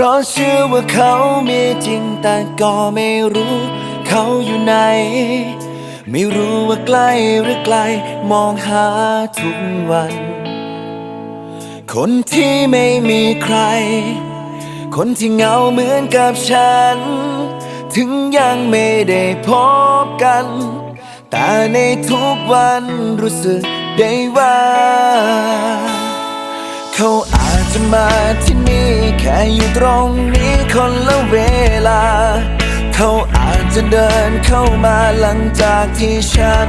เพราะเชื่อว่าเขามีจริงแต่ก็ไม่รู้เขาอยู่ไหน ไม่รู้ว่าใกล้หรือไกลมองหาทุกวัน คนที่ไม่มีใคร คนที่เหงาเหมือนกับฉัน ถึงยังไม่ได้พบกัน แต่ในทุกวันรู้สึกได้ว่า เขาอาจจะมาท นี้ แค่อยู่ตรงนี้คนละเวลา เขาอาจจะเดินเข้ามาหลังจากที่ฉัน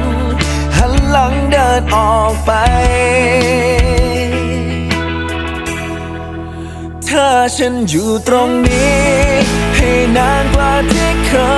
หันหลังเดินออกไป ถ้าฉันอยู่ตรงนี้ ให้นานกว่าที่เคย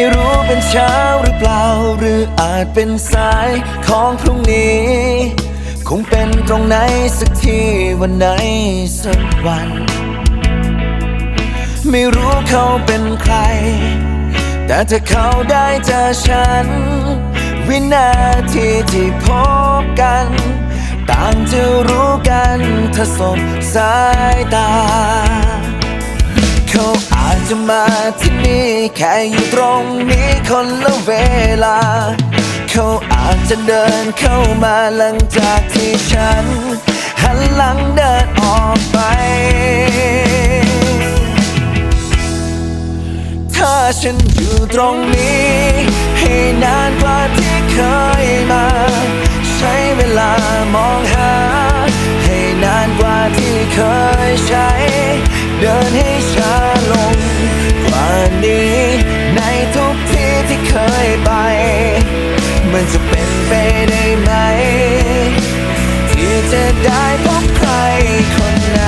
ไม่รู้เป็นเช้าหรือเปล่า หรืออาจเป็นสายของพรุ่งนี้ คงเป็นตรงไหนสักที่วันไหนสักวัน ไม่รู้เขาเป็นใคร แต่ถ้าเขาได้เจอฉัน วินาทีที่พบกัน ต่างจะรู้กันถ้าสบสายตา เขาอา จะมาที่นี่แค่อยู่ตรงนี้คนละเวลา เขาอาจจะเดินเข้ามาหลังจากที่ฉัน หันหลังเดินออกไป ถ้าฉันอยู่ตรงนี้ จะได้พบใครคนนั้น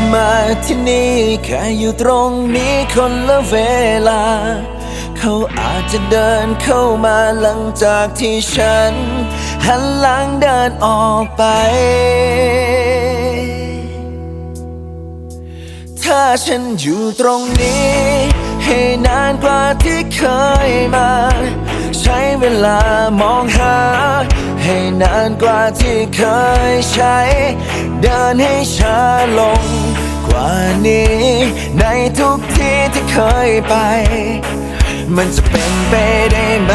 จะมาที่นี่แค่อยู่ตรงนี้คนละเวลา เขาอาจจะเดินเข้ามาหลังจากที่ฉัน หันหลังเดินออกไป ถ้าฉันอยู่ตรงนี้ ให้นานกว่าที่เคยมา ใช้เวลามองหา ให้นานกว่าที่เคยใช้ เดินให้ช้าลง ว่านี้ ในทุกที่ที่เคยไป มันจะเป็นไปได้ไหม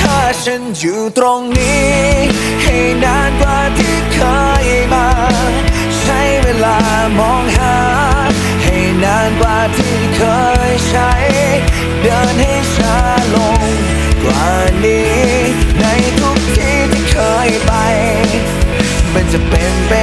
ถ้าฉันอยู่ตรงนี้ ให้นานกว่าที่เคยมา ใช้เวลามองหา ให้นานกว่าที่เคยใช้ เดินให้ช้าลงกว่านี้ ในทุกที่ที่เคยไป มันจะเป็นไป